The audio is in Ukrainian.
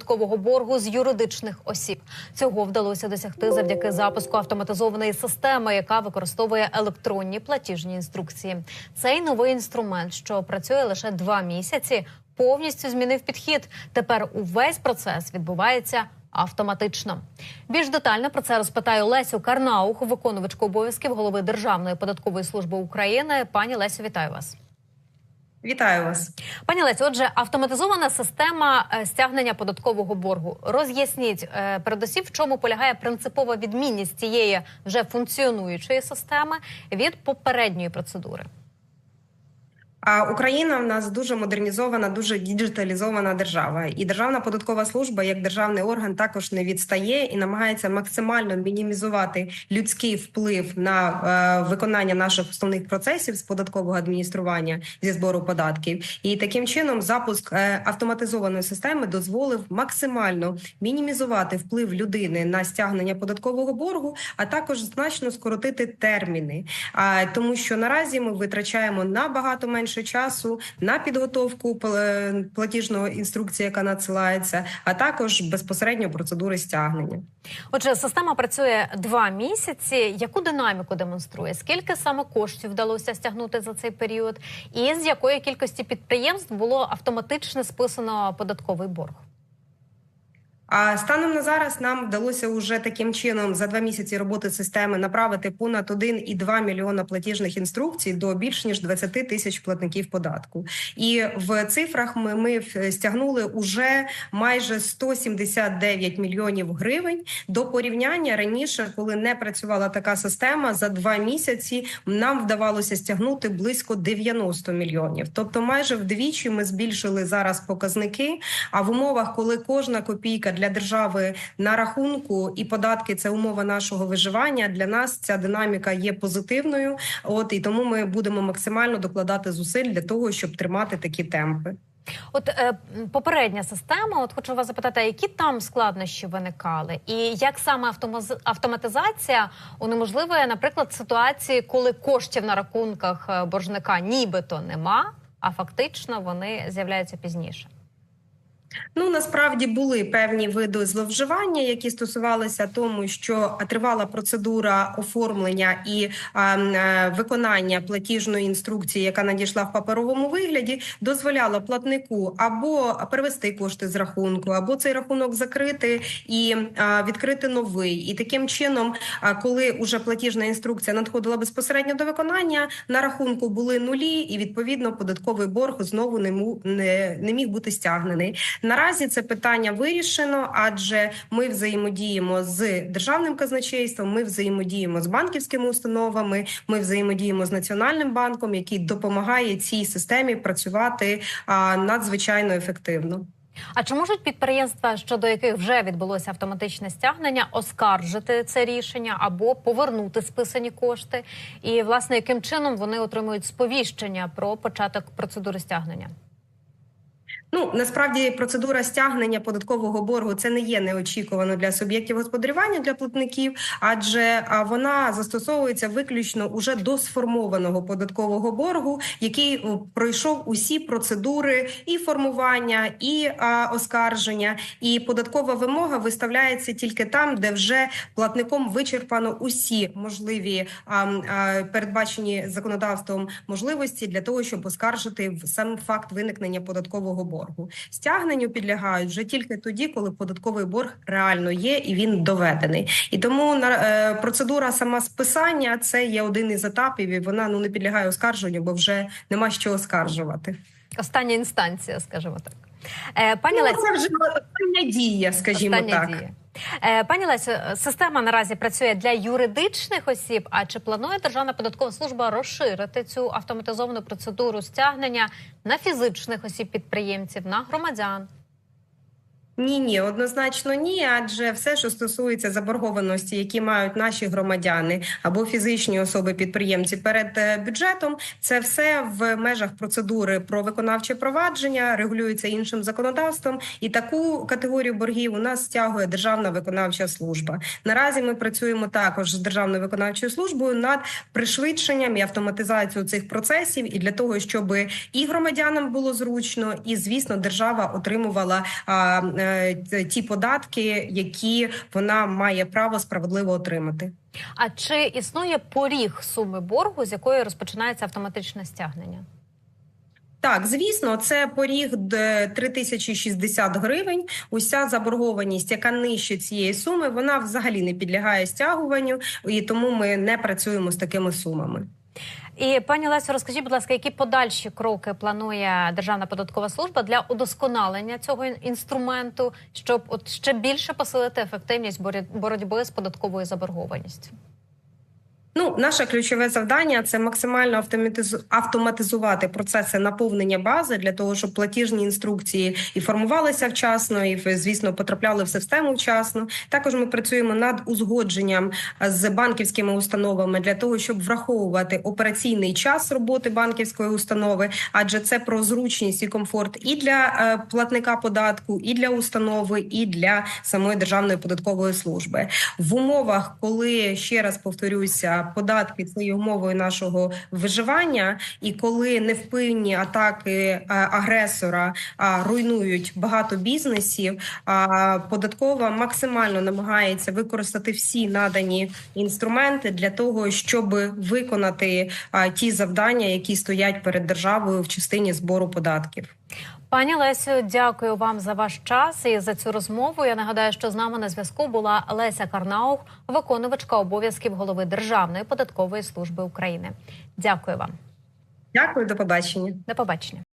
податкового боргу з юридичних осіб. Цього вдалося досягти завдяки запуску автоматизованої системи, яка використовує електронні платіжні інструкції. Цей новий інструмент, що працює лише два місяці, повністю змінив підхід. Тепер увесь процес відбувається. Автоматично більш детально про це розпитаю Лесю Карнаух, виконувачку обов'язків голови Державної податкової служби України. Пані Лесю, вітаю вас. Вітаю вас, пані Лесю. Отже, автоматизована система е, стягнення податкового боргу. Роз'ясніть е, передусім, в чому полягає принципова відмінність цієї вже функціонуючої системи від попередньої процедури. А Україна в нас дуже модернізована, дуже діджиталізована держава, і Державна податкова служба як державний орган також не відстає і намагається максимально мінімізувати людський вплив на е, виконання наших основних процесів з податкового адміністрування зі збору податків. І таким чином запуск е, автоматизованої системи дозволив максимально мінімізувати вплив людини на стягнення податкового боргу, а також значно скоротити терміни. А тому, що наразі ми витрачаємо набагато менше менше часу на підготовку платіжної інструкції, яка надсилається, а також безпосередньо процедури стягнення. Отже, система працює два місяці. Яку динаміку демонструє? Скільки саме коштів вдалося стягнути за цей період, і з якої кількості підприємств було автоматично списано податковий борг? А станом на зараз нам вдалося уже таким чином за два місяці роботи системи направити понад 1,2 мільйона платіжних інструкцій до більш ніж 20 тисяч платників податку. І в цифрах ми, ми стягнули уже майже 179 мільйонів гривень. До порівняння раніше, коли не працювала така система, за два місяці нам вдавалося стягнути близько 90 мільйонів. Тобто, майже вдвічі ми збільшили зараз показники. А в умовах, коли кожна копійка для держави на рахунку і податки це умова нашого виживання. Для нас ця динаміка є позитивною. От і тому ми будемо максимально докладати зусиль для того, щоб тримати такі темпи. От е, попередня система, от хочу вас запитати, які там складнощі виникали, і як саме автоматизація унеможливує, наприклад, ситуації, коли коштів на рахунках е, боржника нібито нема, а фактично вони з'являються пізніше. Ну насправді були певні види зловживання, які стосувалися тому, що тривала процедура оформлення і е, виконання платіжної інструкції, яка надійшла в паперовому вигляді, дозволяла платнику або перевести кошти з рахунку, або цей рахунок закрити і а, відкрити новий. І таким чином, коли уже платіжна інструкція надходила безпосередньо до виконання, на рахунку були нулі, і відповідно податковий борг знову не, не, не міг бути стягнений. Наразі це питання вирішено, адже ми взаємодіємо з державним казначейством. Ми взаємодіємо з банківськими установами. Ми взаємодіємо з національним банком, який допомагає цій системі працювати надзвичайно ефективно. А чи можуть підприємства, щодо яких вже відбулося автоматичне стягнення, оскаржити це рішення або повернути списані кошти? І власне яким чином вони отримують сповіщення про початок процедури стягнення? Ну насправді процедура стягнення податкового боргу це не є неочікувано для суб'єктів господарювання для платників, адже вона застосовується виключно уже до сформованого податкового боргу, який пройшов усі процедури і формування, і а, оскарження, і податкова вимога виставляється тільки там, де вже платником вичерпано усі можливі а, а, передбачені законодавством можливості для того, щоб оскаржити сам факт виникнення податкового боргу боргу. Стягненню підлягають вже тільки тоді, коли податковий борг реально є і він доведений. І тому е, процедура сама списання це є один із етапів, і вона ну не підлягає оскарженню, бо вже нема що оскаржувати. Остання інстанція, скажімо так. Е, пані ну, це вже остання дія, скажімо остання так. Дія. Е, пані Лесю, система наразі працює для юридичних осіб. А чи планує Державна податкова служба розширити цю автоматизовану процедуру стягнення на фізичних осіб підприємців, на громадян? Ні, ні, однозначно ні, адже все, що стосується заборгованості, які мають наші громадяни або фізичні особи підприємці перед е, бюджетом, це все в межах процедури про виконавче провадження, регулюється іншим законодавством, і таку категорію боргів у нас стягує Державна виконавча служба. Наразі ми працюємо також з державною виконавчою службою над пришвидшенням і автоматизацією цих процесів, і для того, щоб і громадянам було зручно, і звісно, держава отримувала. А, е, ті податки, які вона має право справедливо отримати. А чи існує поріг суми боргу, з якої розпочинається автоматичне стягнення? Так, звісно, це поріг д- 3060 гривень. Уся заборгованість, яка нижче цієї суми, вона взагалі не підлягає стягуванню, і тому ми не працюємо з такими сумами. І пані Лесю, розкажіть, будь ласка, які подальші кроки планує Державна податкова служба для удосконалення цього інструменту, щоб от ще більше посилити ефективність бороть- боротьби з податковою заборгованістю? Ну, наше ключове завдання це максимально автоматизу- автоматизувати процеси наповнення бази для того, щоб платіжні інструкції і формувалися вчасно, і звісно потрапляли в систему вчасно. Також ми працюємо над узгодженням е, з банківськими установами для того, щоб враховувати операційний час роботи банківської установи, адже це про зручність і комфорт і для е, платника податку, і для установи, і для самої державної податкової служби в умовах, коли ще раз повторюся, податки це є умовою нашого виживання, і коли невпинні атаки е, агресора руйнують багато бізнесів, податкова максимально намагається використати всі надані інструменти для того, щоб виконати ті завдання, які стоять перед державою в частині збору податків. Пані Лесю, дякую вам за ваш час і за цю розмову. Я нагадаю, що з нами на зв'язку була Леся Карнаух, виконувачка обов'язків голови Державної податкової служби України. Дякую вам. Дякую, до побачення. До побачення.